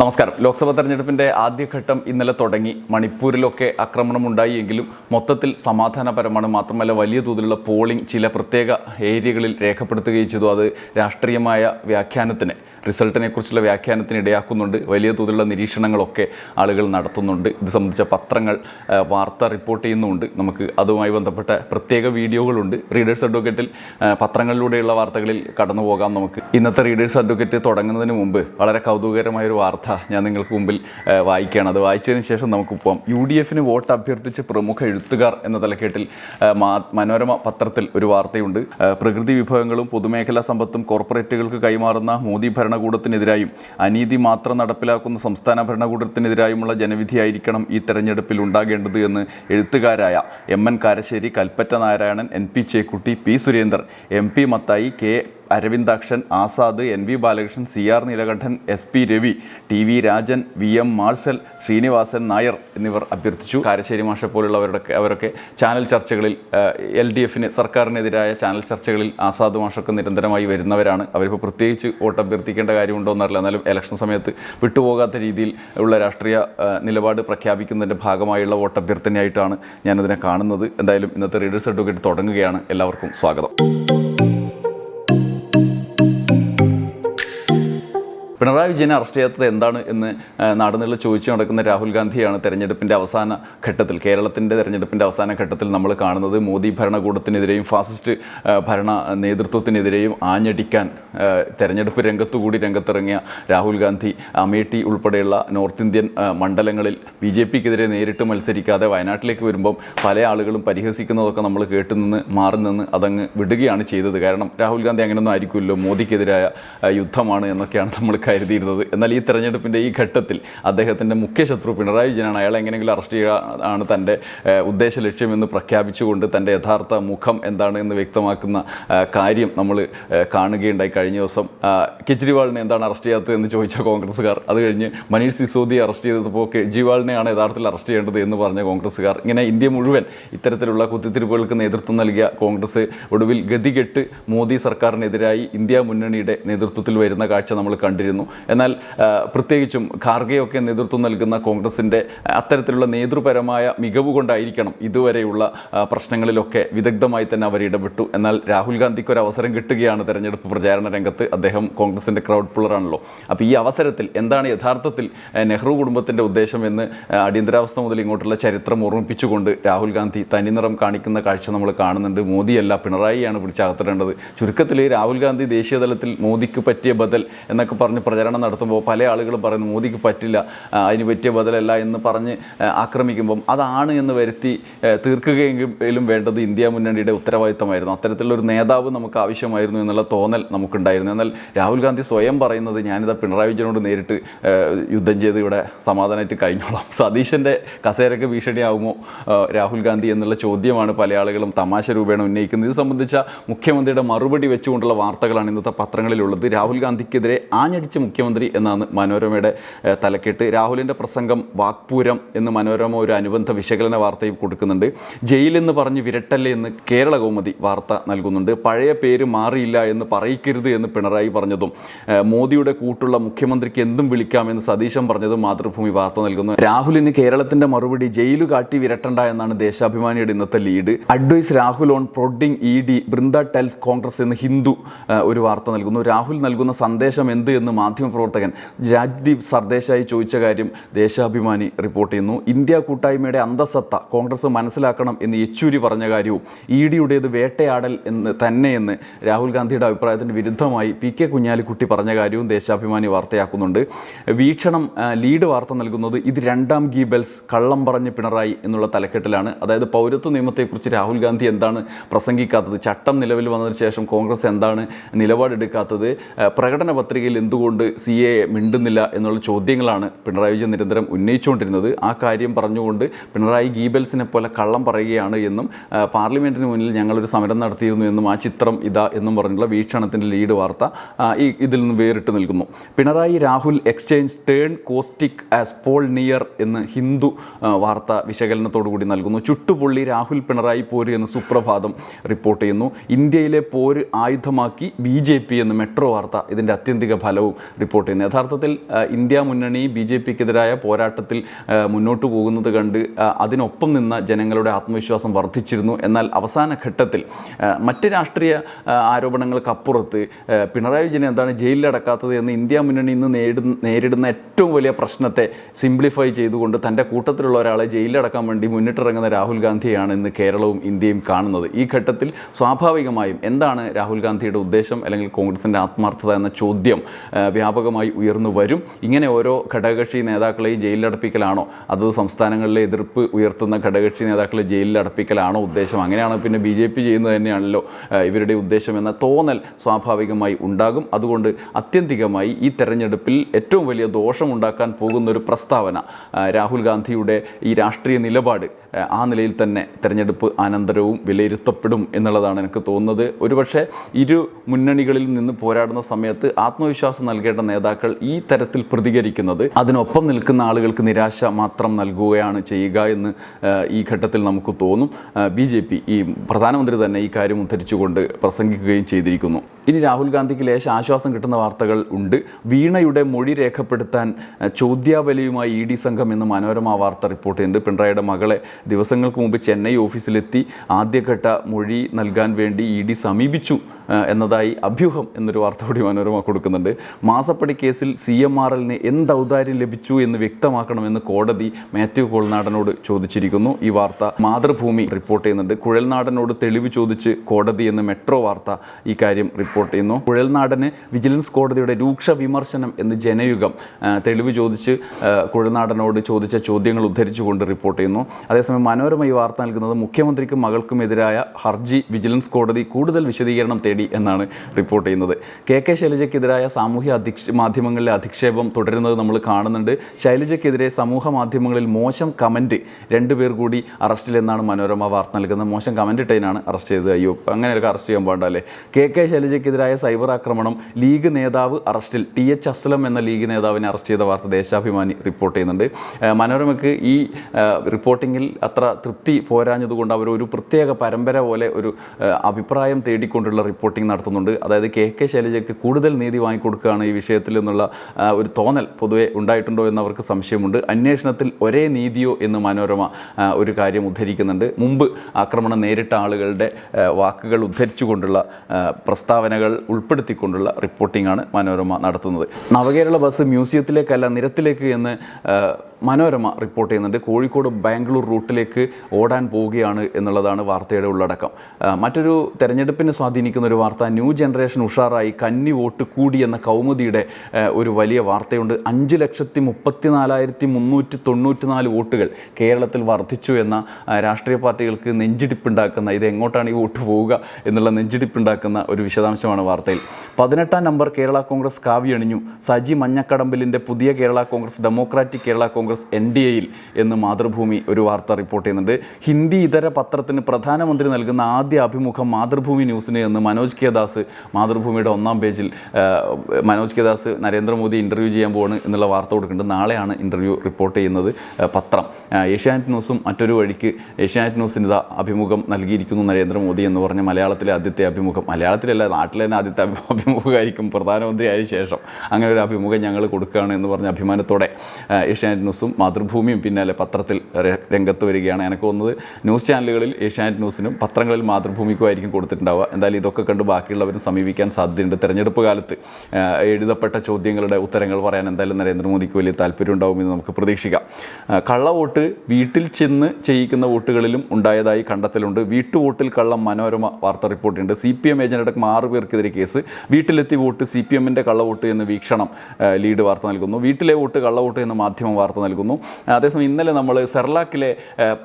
നമസ്കാരം. ലോക്സഭാ തെരഞ്ഞെടുപ്പിന്റെ ആദ്യഘട്ടം ഇന്നലെ തുടങ്ങി. മണിപ്പൂരിലൊക്കെ ആക്രമണം ഉണ്ടായി എങ്കിലും മൊത്തത്തിൽ സമാധാനപരമാണ് മാത്രമല്ല വലിയ തോതിലുള്ള പോളിംഗ് ചില പ്രത്യേക ഏരിയകളിൽ രേഖപ്പെടുത്തുകയും ചെയ്തു. അത് രാഷ്ട്രീയമായ വ്യാഖ്യാനത്തിന്. റിസൾട്ടിനെ കുറിച്ചുള്ള വ്യാഖ്യാനത്തിന് ഇടയാക്കുന്നുണ്ട്. വലിയ തോതിലുള്ള നിരീക്ഷണങ്ങളൊക്കെ ആളുകൾ നടത്തുന്നുണ്ട്. ഇത് സംബന്ധിച്ച പത്രങ്ങൾ വാർത്ത റിപ്പോർട്ട് ചെയ്യുന്നുണ്ട്. നമുക്ക് അതുമായി ബന്ധപ്പെട്ട പ്രത്യേക വീഡിയോകളുണ്ട്. റീഡേഴ്സ് അഡ്വക്കേറ്റിൽ പത്രങ്ങളിലൂടെയുള്ള വാർത്തകളിൽ കടന്നു പോകാം നമുക്ക്. ഇന്നത്തെ റീഡേഴ്സ് അഡ്വക്കേറ്റ് തുടങ്ങുന്നതിന് മുമ്പ് വളരെ കൗതുകകരമായ ഒരു വാർത്ത ഞാൻ നിങ്ങൾക്ക് മുമ്പിൽ വായിക്കുകയാണ്. അത് വായിച്ചതിന് ശേഷം നമുക്ക് പോകാം യു ഡി എഫിന് വോട്ട് അഭ്യർത്ഥിച്ച് പ്രമുഖ എഴുത്തുകാർ എന്ന തലക്കെട്ടിൽ മനോരമ പത്രത്തിൽ ഒരു വാർത്തയുണ്ട്. പ്രകൃതി വിഭവങ്ങളും പൊതുമേഖലാ സമ്പത്തും കോർപ്പറേറ്റുകൾക്ക് കൈമാറുന്ന മോദി ഭരണകൂടത്തിനെതിരായും അനീതി മാത്രം നടപ്പിലാക്കുന്ന സംസ്ഥാന ഭരണകൂടത്തിനെതിരായുമുള്ള ജനവിധിയായിരിക്കണം ഈ തെരഞ്ഞെടുപ്പിൽ ഉണ്ടാകേണ്ടത് എന്ന് എഴുത്തുകാരായ M N Karassery Kalpetta Narayanan N P Chekkutty P Surendran M P Mathai K Aravindakshan Azad N V Balakrishnan C R Neelakantan S P Ravi T V Rajan V M Marcel Sreenivasan Nair എന്നിവർ അഭ്യർത്ഥിച്ചു. കാരശ്ശേരി മാഷ പോലുള്ളവരുടെ അവരൊക്കെ channel ചർച്ചകളിൽ L D എഫിന് സർക്കാരിനെതിരായ channel ചർച്ചകളിൽ ആസാദ് മാഷൊക്കെ നിരന്തരമായി വരുന്നവരാണ്. അവരിപ്പോൾ പ്രത്യേകിച്ച് വോട്ട് അഭ്യർത്ഥിക്കേണ്ട കാര്യമുണ്ടോ എന്നറിയില്ല. എന്നാലും ഇലക്ഷൻ സമയത്ത് വിട്ടുപോകാത്ത രീതിയിൽ ഉള്ള രാഷ്ട്രീയ നിലപാട് പ്രഖ്യാപിക്കുന്നതിന്റെ ഭാഗമായുള്ള വോട്ട് അഭ്യർത്ഥനയായിട്ടാണ് ഞാനതിനെ കാണുന്നത്. എന്തായാലും ഇന്നത്തെ റീഡേഴ്സ് അഡ്വക്കേറ്റ് തുടങ്ങുകയാണ്. എല്ലാവർക്കും സ്വാഗതം. പിണറായി വിജയനെ അറസ്റ്റ് ചെയ്യാത്തത് എന്താണ് എന്ന് നാടുനീളെ ചോദിച്ചു നടക്കുന്ന രാഹുൽ ഗാന്ധിയാണ് തെരഞ്ഞെടുപ്പിന്റെ അവസാന ഘട്ടത്തിൽ കേരളത്തിന്റെ തെരഞ്ഞെടുപ്പിന്റെ അവസാന ഘട്ടത്തിൽ നമ്മൾ കാണുന്നത് മോദി ഭരണകൂടത്തിനെതിരെയും ഫാസിസ്റ്റ് ഭരണ നേതൃത്വത്തിനെതിരെയും ആഞ്ഞടിക്കാൻ തെരഞ്ഞെടുപ്പ് രംഗത്തുകൂടി രംഗത്തിറങ്ങിയ രാഹുൽ ഗാന്ധി അമേഠി ഉൾപ്പെടെയുള്ള നോർത്ത് ഇന്ത്യൻ മണ്ഡലങ്ങളിൽ ബി ജെ പിക്കെതിരെ നേരിട്ട് മത്സരിക്കാതെ വയനാട്ടിലേക്ക് വരുമ്പം പല ആളുകളും പരിഹസിക്കുന്നതൊക്കെ നമ്മൾ കേട്ടുനിന്ന് മാറി നിന്ന് അതങ്ങ് വിടുകയാണ് ചെയ്തത്. കാരണം രാഹുൽ ഗാന്ധി അങ്ങനെയൊന്നും ആയിരിക്കുമല്ലോ മോദിക്കെതിരായ യുദ്ധമാണ് എന്നൊക്കെയാണ് നമ്മൾ കരുതിയിരുന്നത്. എന്നാൽ ഈ തെരഞ്ഞെടുപ്പിന്റെ ഈ ഘട്ടത്തിൽ അദ്ദേഹത്തിന്റെ മുഖ്യ ശത്രു പിണറായി വിജയനാണ്. അയാൾ എങ്ങനെയെങ്കിലും അറസ്റ്റ് ചെയ്യുക ആണ് തന്റെ ഉദ്ദേശ ലക്ഷ്യമെന്ന് പ്രഖ്യാപിച്ചുകൊണ്ട് തന്റെ യഥാർത്ഥ മുഖം എന്താണ് എന്ന് വ്യക്തമാക്കുന്ന കാര്യം നമ്മൾ കാണുകയുണ്ടായി കഴിഞ്ഞ ദിവസം കെജ്രിവാളിനെ എന്താണ് അറസ്റ്റ് ചെയ്യാത്തത് എന്ന് ചോദിച്ച കോൺഗ്രസ്സുകാർ. അത് കഴിഞ്ഞ് മനീഷ് സിസോദിയെ അറസ്റ്റ് ചെയ്തപ്പോൾ കെജ്രിവാളിനെയാണ് യഥാർത്ഥത്തിൽ അറസ്റ്റ് ചെയ്യേണ്ടത് എന്ന് പറഞ്ഞ കോൺഗ്രസ്സുകാർ. ഇങ്ങനെ ഇന്ത്യ മുഴുവൻ ഇത്തരത്തിലുള്ള കുത്തിത്തിരിപ്പുകൾക്ക് നേതൃത്വം നൽകിയ കോൺഗ്രസ് ഒടുവിൽ ഗതികെട്ട് മോദി സർക്കാരിനെതിരായി ഇന്ത്യ മുന്നണിയുടെ നേതൃത്വത്തിൽ വരുന്ന കാഴ്ച നമ്മൾ കണ്ടിരുന്നു. എന്നാൽ പ്രത്യേകിച്ചും ഖാർഗെയൊക്കെ നേതൃത്വം നൽകുന്ന കോൺഗ്രസിന്റെ അത്തരത്തിലുള്ള നേതൃപരമായ മികവ് കൊണ്ടായിരിക്കണം ഇതുവരെയുള്ള പ്രശ്നങ്ങളിലൊക്കെ വിദഗ്ധമായി തന്നെ അവർ ഇടപെട്ടു. എന്നാൽ രാഹുൽ ഗാന്ധിക്ക് ഒരു അവസരം കിട്ടുകയാണ് തെരഞ്ഞെടുപ്പ് പ്രചാരണ രംഗത്ത് അദ്ദേഹം കോൺഗ്രസിന്റെ ക്രൗഡ് പുള്ളറാണല്ലോ അപ്പോൾ ഈ അവസരത്തിൽ എന്താണ് യഥാർത്ഥത്തിൽ നെഹ്റു കുടുംബത്തിന്റെ ഉദ്ദേശം എന്ന് അടിയന്തരാവസ്ഥ മുതൽ ഇങ്ങോട്ടുള്ള ചരിത്രം ഓർമ്മിപ്പിച്ചുകൊണ്ട് രാഹുൽ ഗാന്ധി തനിനിറം കാണിക്കുന്ന കാഴ്ച നമ്മൾ കാണുന്നുണ്ട്. മോദിയല്ല പിണറായിയാണ് പിടിച്ചകത്തിടേണ്ടത്. ചുരുക്കത്തിൽ രാഹുൽ ഗാന്ധി ദേശീയ തലത്തിൽ മോദിക്ക് പറ്റിയ ബദൽ എന്നൊക്കെ പറഞ്ഞ് പ്രചരണം നടത്തുമ്പോൾ പല ആളുകളും പറയുന്നു മോദിക്ക് പറ്റില്ല അതിന് പറ്റിയ ബദലല്ല എന്ന് പറഞ്ഞ് ആക്രമിക്കുമ്പം അതാണ് എന്ന് വരുത്തി തീർക്കുകയെങ്കിലും വേണ്ടത് ഇന്ത്യ മുന്നണിയുടെ ഉത്തരവാദിത്തമായിരുന്നു. അത്തരത്തിലുള്ള ഒരു നേതാവ് നമുക്ക് ആവശ്യമായിരുന്നു എന്നുള്ള തോന്നൽ നമുക്കുണ്ടായിരുന്നു എന്നാൽ രാഹുൽ ഗാന്ധി സ്വയം പറയുന്നത് ഞാനിതാ പിണറായി വിജയനോട് നേരിട്ട് യുദ്ധം ചെയ്ത് ഇവിടെ സമാധാനമായിട്ട് കഴിഞ്ഞോളാം. സതീശന്റെ കസേരക്ക് ഭീഷണിയാവുമോ രാഹുൽ ഗാന്ധി എന്നുള്ള ചോദ്യമാണ് പല ആളുകളും തമാശ രൂപേണ ഉന്നയിക്കുന്നത്. ഇത് സംബന്ധിച്ച മുഖ്യമന്ത്രിയുടെ മറുപടി വെച്ചുകൊണ്ടുള്ള വാർത്തകളാണ് ഇന്നത്തെ പത്രങ്ങളിലുള്ളത്. രാഹുൽ ഗാന്ധിക്കെതിരെ ആഞ്ഞടിച്ച മുഖ്യമന്ത്രി എന്നാണ് മനോരമയുടെ തലക്കെട്ട്. രാഹുലിന്റെ പ്രസംഗം വാക്പൂരം എന്ന് മനോരമ ഒരു അനുബന്ധ വിശകലന വാർത്തയും കൊടുക്കുന്നുണ്ട്. ജയിലെന്ന് പറഞ്ഞ് വിരട്ടല്ലേ എന്ന് കേരള കൗമുദി വാർത്ത നൽകുന്നുണ്ട്. പഴയ പേര് മാറിയില്ല എന്ന് പറയിക്കരുത് എന്ന് പിണറായി പറഞ്ഞതും മോദിയുടെ കൂട്ടുള്ള മുഖ്യമന്ത്രിക്ക് എന്തും വിളിക്കാമെന്ന് സതീശൻ പറഞ്ഞതും മാതൃഭൂമി വാർത്ത നൽകുന്നു. രാഹുലിന് കേരളത്തിന്റെ മറുപടി ജയിലു കാട്ടി വിരട്ടണ്ട എന്നാണ് ദേശാഭിമാനിയുടെ ഇന്നത്തെ lead. Advise Rahul on prodding E D Brinda tells Congress എന്ന് ഹിന്ദു ഒരു വാർത്ത നൽകുന്നു. രാഹുൽ നൽകുന്ന സന്ദേശം എന്ത് എന്ന് മാധ്യമപ്രവർത്തകൻ രാജ്ദീപ് സർദേശായി ചോദിച്ച കാര്യം ദേശാഭിമാനി റിപ്പോർട്ട് ചെയ്യുന്നു. ഇന്ത്യ കൂട്ടായ്മയുടെ അന്തസത്ത കോൺഗ്രസ് മനസ്സിലാക്കണം എന്ന് യെച്ചൂരി പറഞ്ഞ കാര്യവും ഇ ഡിയുടേത് വേട്ടയാടൽ എന്ന് തന്നെയെന്ന് രാഹുൽ ഗാന്ധിയുടെ അഭിപ്രായത്തിന് വിരുദ്ധമായി പി കെ കുഞ്ഞാലിക്കുട്ടി പറഞ്ഞ കാര്യവും ദേശാഭിമാനി വാർത്തയാക്കുന്നുണ്ട്. വീക്ഷണം ലീഡ് വാർത്ത നൽകുന്നത് ഇത് രണ്ടാം ഗീബൽസ് കള്ളം പറഞ്ഞ് പിണറായി എന്നുള്ള തലക്കെട്ടിലാണ്. അതായത് പൗരത്വ നിയമത്തെക്കുറിച്ച് രാഹുൽ ഗാന്ധി എന്താണ് പ്രസംഗിക്കാത്തത്? ചട്ടം നിലവിൽ വന്നതിന് ശേഷം കോൺഗ്രസ് എന്താണ് നിലപാടെടുക്കാത്തത് പ്രകടന പത്രികയിൽ എന്തുകൊണ്ട് സി എ മിണ്ടുന്നില്ല എന്നുള്ള ചോദ്യങ്ങളാണ് പിണറായി വിജയൻ നിരന്തരം ഉന്നയിച്ചുകൊണ്ടിരുന്നത്. ആ കാര്യം പറഞ്ഞുകൊണ്ട് പിണറായി ഗീബൽസിനെ പോലെ കള്ളം പറയുകയാണ് എന്നും പാർലമെന്റിന് മുന്നിൽ ഞങ്ങളൊരു സമരം നടത്തിയിരുന്നു എന്നും ആ ചിത്രം ഇതാ എന്നും പറഞ്ഞുള്ള വീക്ഷണത്തിന്റെ ലീഡ് ലീഡ് വാർത്ത ഈ ഇതിൽ നിന്ന് വേറിട്ട് നിൽക്കുന്നു. Pinarayi Rahul exchange turn caustic as poll near എന്ന് ഹിന്ദു വാർത്ത വിശകലനത്തോടു കൂടി നൽകുന്നു. ചുട്ടുപൊള്ളി രാഹുൽ പിണറായി പോര് എന്ന് സുപ്രഭാതം റിപ്പോർട്ട് ചെയ്യുന്നു. ഇന്ത്യയിലെ പോര് ആയുധമാക്കി ബി ജെ പി എന്ന് മെട്രോ വാർത്ത ഇതിന്റെ അത്യന്തിക ഫലവും റിപ്പോർട്ട് ചെയ്യുന്നു. യഥാർത്ഥത്തിൽ ഇന്ത്യ മുന്നണി ബി ജെ പിക്കെതിരായ പോരാട്ടത്തിൽ മുന്നോട്ട് പോകുന്നത് കണ്ട് അതിനൊപ്പം നിന്ന ജനങ്ങളുടെ ആത്മവിശ്വാസം വർദ്ധിച്ചിരുന്നു. എന്നാൽ അവസാന ഘട്ടത്തിൽ മറ്റ് രാഷ്ട്രീയ ആരോപണങ്ങൾക്കപ്പുറത്ത് പിണറായി വിജയൻ എന്താണ് ജയിലിലടക്കാത്തത് എന്ന് ഇന്ത്യ മുന്നണി ഇന്ന് നേരിടുന്ന നേരിടുന്ന ഏറ്റവും വലിയ പ്രശ്നത്തെ സിംപ്ലിഫൈ ചെയ്തുകൊണ്ട് തന്റെ കൂട്ടത്തിലുള്ള ഒരാളെ ജയിലിലടക്കാൻ വേണ്ടി മുന്നിട്ടിറങ്ങുന്ന രാഹുൽ ഗാന്ധിയാണ് ഇന്ന് കേരളവും ഇന്ത്യയും കാണുന്നത്. ഈ ഘട്ടത്തിൽ സ്വാഭാവികമായും എന്താണ് രാഹുൽ ഗാന്ധിയുടെ ഉദ്ദേശം അല്ലെങ്കിൽ കോൺഗ്രസിന്റെ ആത്മാർത്ഥത എന്ന ചോദ്യം വ്യാപകമായി ഉയർന്നു വരും. ഇങ്ങനെ ഓരോ ഘടകകക്ഷി നേതാക്കളെയും ജയിലിലടപ്പിക്കലാണോ അത് സംസ്ഥാനങ്ങളിലെ എതിർപ്പ് ഉയർത്തുന്ന ഘടകകക്ഷി നേതാക്കളെ ജയിലിലടപ്പിക്കലാണോ ഉദ്ദേശം? അങ്ങനെയാണ് പിന്നെ ബി ജെ പി ചെയ്യുന്നത് തന്നെയാണല്ലോ ഇവരുടെ ഉദ്ദേശം എന്ന തോന്നൽ സ്വാഭാവികമായി ഉണ്ടാകും. അതുകൊണ്ട് അത്യന്തികമായി ഈ തെരഞ്ഞെടുപ്പിൽ ഏറ്റവും വലിയ ദോഷമുണ്ടാക്കാൻ പോകുന്ന ഒരു പ്രസ്താവന രാഹുൽ ഗാന്ധിയുടെ ഈ രാഷ്ട്രീയ നിലപാട് ആ, നിലയിൽ തന്നെ തെരഞ്ഞെടുപ്പ് അനന്തരവും വിലയിരുത്തപ്പെടും എന്നുള്ളതാണ് എനിക്ക് തോന്നുന്നത്. ഒരുപക്ഷെ ഇരു മുന്നണികളിൽ നിന്ന് പോരാടുന്ന സമയത്ത് ആത്മവിശ്വാസം നൽകേണ്ട നേതാക്കൾ ഈ തരത്തിൽ പ്രതികരിക്കുന്നത് അതിനൊപ്പം നിൽക്കുന്ന ആളുകൾക്ക് നിരാശ മാത്രം നൽകുകയാണ് ചെയ്യുക എന്ന് ഈ ഘട്ടത്തിൽ നമുക്ക് തോന്നും. ബി ഈ പ്രധാനമന്ത്രി തന്നെ ഈ കാര്യം ഉദ്ധരിച്ചുകൊണ്ട് പ്രസംഗിക്കുകയും ചെയ്തിരിക്കുന്നു. ഇനി രാഹുൽ ഗാന്ധിക്ക് ലേശ ആശ്വാസം കിട്ടുന്ന വാർത്തകൾ ഉണ്ട്. വീണയുടെ മൊഴി രേഖപ്പെടുത്താൻ ചോദ്യാവലിയുമായി ഇ ഡി സംഘം എന്ന് മനോരമ വാർത്ത റിപ്പോർട്ട് ചെയ്യുന്നുണ്ട്. പിണറായിയുടെ മകളെ ദിവസങ്ങൾക്ക് മുമ്പ് ചെന്നൈ ഓഫീസിലെത്തി ആദ്യഘട്ട മൊഴി നൽകാൻ വേണ്ടി ഇ ഡി സമീപിച്ചു. എന്നതായി അഭ്യൂഹം എന്നൊരു വാർത്ത കൂടി മനോരമ കൊടുക്കുന്നുണ്ട്. മാസപ്പടി കേസിൽ സി എം ആർ എല്ലിന് എന്ത് ഔദാര്യം ലഭിച്ചു എന്ന് വ്യക്തമാക്കണമെന്ന് കോടതി മാത്യു കുഴൽനാടനോട് ചോദിച്ചിരിക്കുന്നു. ഈ വാർത്ത മാതൃഭൂമി റിപ്പോർട്ട് ചെയ്യുന്നുണ്ട്. കുഴൽനാടനോട് തെളിവ് ചോദിച്ച് കോടതി എന്ന് മെട്രോ വാർത്ത ഈ കാര്യം റിപ്പോർട്ട് ചെയ്യുന്നു. കുഴൽനാടന് വിജിലൻസ് കോടതിയുടെ രൂക്ഷ വിമർശനം എന്ന് ജനയുഗം തെളിവ് ചോദിച്ച് കുഴൽനാടനോട് ചോദിച്ച ചോദ്യങ്ങൾ ഉദ്ധരിച്ചുകൊണ്ട് റിപ്പോർട്ട് ചെയ്യുന്നു. അതേസമയം മനോരമ ഈ വാർത്ത നൽകുന്നത് മുഖ്യമന്ത്രിക്കും മകൾക്കും എതിരായ ഹർജി വിജിലൻസ് കോടതി കൂടുതൽ വിശദീകരണം തേടി എന്നാണ് റിപ്പോർട്ട് ചെയ്യുന്നത്. കെ കെ ശൈലജയ്ക്കെതിരായ സാമൂഹ്യ അധിക്ഷ മാധ്യമങ്ങളിലെ അധിക്ഷേപം തുടരുന്നത് നമ്മൾ കാണുന്നുണ്ട്. ശൈലജയ്ക്കെതിരെ സമൂഹ മാധ്യമങ്ങളിൽ മോശം കമന്റ് രണ്ടുപേർ കൂടി അറസ്റ്റിലെന്നാണ് മനോരമ വാർത്ത നൽകുന്നത്. മോശം കമന്റ് ഇട്ടതിനാണ് അറസ്റ്റ് ചെയ്തത്. അയ്യോ അങ്ങനെയൊക്കെ അറസ്റ്റ് ചെയ്യാൻ പാടില്ല കെ കെ ശൈലജയ്ക്കെതിരായ സൈബർ ആക്രമണം ലീഗ് നേതാവ് അറസ്റ്റിൽ ടി എച്ച് അസ്ലം എന്ന ലീഗ് നേതാവിനെ അറസ്റ്റ് ചെയ്ത വാർത്ത ദേശാഭിമാനി റിപ്പോർട്ട് ചെയ്യുന്നുണ്ട്. മനോരമയ്ക്ക് ഈ റിപ്പോർട്ടിങ്ങിൽ അത്ര തൃപ്തി പോരാഞ്ഞതുകൊണ്ട് അവർ ഒരു പ്രത്യേക പരമ്പര പോലെ ഒരു അഭിപ്രായം തേടിക്കൊണ്ടുള്ള റിപ്പോർട്ടിംഗ് നടത്തുന്നുണ്ട്. അതായത് കെ കെ ശൈലജയ്ക്ക് കൂടുതൽ നീതി വാങ്ങിക്കൊടുക്കുകയാണ് ഈ വിഷയത്തിൽ എന്നുള്ള ഒരു തോന്നൽ പൊതുവെ ഉണ്ടായിട്ടുണ്ടോ എന്ന് അവർക്ക് സംശയമുണ്ട്. അന്വേഷണത്തിൽ ഒരേ നീതിയോ എന്ന് മനോരമ ഒരു കാര്യം ഉദ്ധരിക്കുന്നുണ്ട്. മുമ്പ് ആക്രമണം നേരിട്ട ആളുകളുടെ വാക്കുകൾ ഉദ്ധരിച്ചുകൊണ്ടുള്ള പ്രസ്താവനകൾ ഉൾപ്പെടുത്തിക്കൊണ്ടുള്ള റിപ്പോർട്ടിംഗ് ആണ് മനോരമ നടത്തുന്നത്. നവകേരള ബസ് മ്യൂസിയത്തിലേക്കല്ല നിരത്തിലേക്ക് എന്ന് മനോരമ റിപ്പോർട്ട് ചെയ്യുന്നുണ്ട്. കോഴിക്കോട് ബാംഗ്ലൂർ റൂട്ടിലേക്ക് ഓടാൻ പോവുകയാണ് എന്നുള്ളതാണ് വാർത്തയുടെ ഉള്ളടക്കം. മറ്റൊരു തെരഞ്ഞെടുപ്പിനെ സ്വാധീനിക്കുന്ന ഒരു വാർത്ത ന്യൂ ജനറേഷൻ ഉഷാറായി കന്നി വോട്ട് കൂടി എന്ന കൗമുദിയുടെ ഒരു വലിയ വാർത്തയുണ്ട്. അഞ്ച് ലക്ഷത്തി മുപ്പത്തി നാലായിരത്തി മുന്നൂറ്റി തൊണ്ണൂറ്റി നാല് വോട്ടുകൾ കേരളത്തിൽ വർദ്ധിച്ചു എന്ന രാഷ്ട്രീയ പാർട്ടികൾക്ക് നെഞ്ചിടിപ്പുണ്ടാക്കുന്ന ഇത് എങ്ങോട്ടാണ് ഈ വോട്ട് പോവുക എന്നുള്ള നെഞ്ചിടിപ്പുണ്ടാക്കുന്ന ഒരു വിശദാംശമാണ് വാർത്തയിൽ. പതിനെട്ടാം നമ്പർ കേരള കോൺഗ്രസ് കാവ്യണിഞ്ഞു. സജി മഞ്ഞക്കടമ്പലിന്റെ പുതിയ Kerala Congress democratic Kerala Congress N D എയിൽ എന്ന് മാതൃഭൂമി ഒരു വാർത്ത റിപ്പോർട്ട് ചെയ്യുന്നുണ്ട്. ഹിന്ദി ഇതര പത്രത്തിന് പ്രധാനമന്ത്രി നൽകുന്ന ആദ്യ അഭിമുഖം മാതൃഭൂമി ന്യൂസിന് എന്ന് മനോജ് കെ ദാസ് മാതൃഭൂമിയുടെ ഒന്നാം പേജിൽ മനോജ് കെ ദാസ് നരേന്ദ്രമോദി ഇന്റർവ്യൂ ചെയ്യാൻ പോവാണ് എന്നുള്ള വാർത്ത കൊടുക്കുന്നുണ്ട്. നാളെയാണ് ഇന്റർവ്യൂ റിപ്പോർട്ട് ചെയ്യുന്നത് പത്രം. ഏഷ്യാനെറ്റ് ന്യൂസും മറ്റൊരു വഴിക്ക് ഏഷ്യാനെറ്റ് ന്യൂസിന് ഇതാ അഭിമുഖം നൽകിയിരിക്കുന്നു നരേന്ദ്രമോദി എന്ന് പറഞ്ഞ മലയാളത്തിലെ ആദ്യത്തെ അഭിമുഖം. മലയാളത്തിലല്ല നാട്ടിലെ തന്നെ ആദ്യത്തെ അഭിമുഖമായിരിക്കും പ്രധാനമന്ത്രി ആയ ശേഷം. അങ്ങനെ ഒരു അഭിമുഖം ഞങ്ങൾ കൊടുക്കുകയാണ് എന്ന് പറഞ്ഞ അഭിമാനത്തോടെ ഏഷ്യാനെറ്റ് ന്യൂസും മാതൃഭൂമിയും പിന്നാലെ പത്രത്തിൽ രംഗത്ത് വരികയാണ്. എനിക്ക് തോന്നുന്നത് ന്യൂസ് ചാനലുകളിൽ ഏഷ്യാനെറ്റ് ന്യൂസിനും പത്രങ്ങളിൽ മാതൃഭൂമിക്കുമായിരിക്കും കൊടുത്തിട്ടുണ്ടാവുക. എന്തായാലും ഇതൊക്കെ കണ്ട് ബാക്കിയുള്ളവരും സമീപിക്കാൻ സാധ്യതയുണ്ട്. തെരഞ്ഞെടുപ്പ് കാലത്ത് എഴുതപ്പെട്ട ചോദ്യങ്ങളുടെ ഉത്തരങ്ങൾ പറയാൻ എന്തായാലും നരേന്ദ്രമോദിക്ക് വലിയ താല്പര്യം ഉണ്ടാവുമെന്ന് നമുക്ക് പ്രതീക്ഷിക്കാം. കള്ള കള്ളവോട്ട് വീട്ടിൽ ചെന്ന് ചെയ്യിക്കുന്ന വോട്ടുകളിലും ഉണ്ടായതായി കണ്ടെത്തലുണ്ട്. വീട്ടുവോട്ടിൽ കള്ളം മനോരമ വാർത്ത റിപ്പോർട്ടുണ്ട്. സി പി എം ഏജന്റ് അടക്കം ആറ് പേർക്കെതിരെ കേസ്. വീട്ടിലെത്തി വോട്ട് സി പി എമ്മിന്റെ കള്ളവോട്ട് എന്ന് വീക്ഷണം ലീഡ് വാർത്ത നൽകുന്നു. വീട്ടിലെ വോട്ട് കള്ളവോട്ട് എന്ന് മാധ്യമം വാർത്ത നൽകുന്നു. അതേസമയം ഇന്നലെ നമ്മൾ സെർലാക്കിലെ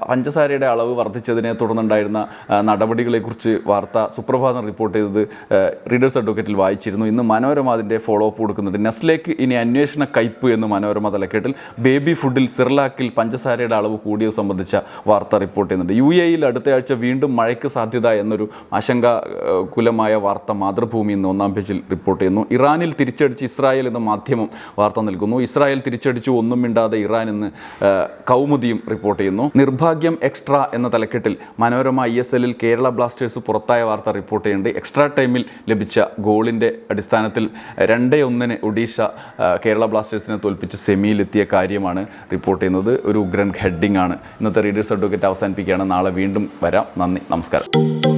പഞ്ചസാരയുടെ അളവ് വർദ്ധിച്ചതിനെ തുടർന്നുണ്ടായിരുന്ന നടപടികളെക്കുറിച്ച് വാർത്ത സുപ്രഭാതം റിപ്പോർട്ട് ചെയ്തത് റീഡേഴ്സ് അഡ്വക്കേറ്റിൽ വായിച്ചിരുന്നു. ഇന്ന് മനോരമ അതിന്റെ ഫോളോ അപ്പ് കൊടുക്കുന്നുണ്ട്. നെസ്ലേക്ക് ഇനി അന്വേഷണ കയ്പ് എന്ന് മനോരമ തലക്കെട്ടിൽ ബേബി ഫുഡിൽ സിർലാക്കിൽ പഞ്ചസാരയുടെ അളവ് കൂടിയത് സംബന്ധിച്ച വാർത്ത റിപ്പോർട്ട് ചെയ്യുന്നുണ്ട്. യു എയിൽ അടുത്ത ആഴ്ച വീണ്ടും മഴയ്ക്ക് സാധ്യത എന്നൊരു ആശങ്കാകുലമായ വാർത്ത മാതൃഭൂമി ഇന്ന് ഒന്നാം പേജിൽ റിപ്പോർട്ട് ചെയ്യുന്നു. ഇറാനിൽ തിരിച്ചടിച്ച് ഇസ്രായേൽ എന്ന മാധ്യമം വാർത്ത നൽകുന്നു. ഇസ്രായേൽ തിരിച്ചടിച്ചു ഒന്നും മിണ്ടാതെ ഇറാൻ എന്ന് ആ, കൗമുദിയും റിപ്പോർട്ട് ചെയ്യുന്നു. നിർഭാഗ്യം എക്സ്ട്രാ എന്ന തലക്കെട്ടിൽ മനോരമ ഐ എസ് എല്ലിൽ കേരള ബ്ലാസ്റ്റേഴ്സ് പുറത്തായ വാർത്ത റിപ്പോർട്ട് ചെയ്യുന്നുണ്ട്. എക്സ്ട്രാ ടൈമിൽ ലഭിച്ച ഗോളിന്റെ അടിസ്ഥാനത്തിൽ രണ്ടേ ഒന്നിന് ഒഡീഷ കേരള ബ്ലാസ്റ്റേഴ്സിനെ തോൽപ്പിച്ച് സെമിയിലെത്തിയ കാര്യമാണ് റിപ്പോർട്ട് ചെയ്യുന്നത്. ഒരു ഉഗ്രൻ ഹെഡിംഗ് ആണ്. ഇന്നത്തെ റീഡേഴ്സ് അഡ്വക്കേറ്റ് അവസാനിപ്പിക്കുകയാണ്. നാളെ വീണ്ടും വരാം. നന്ദി. നമസ്കാരം.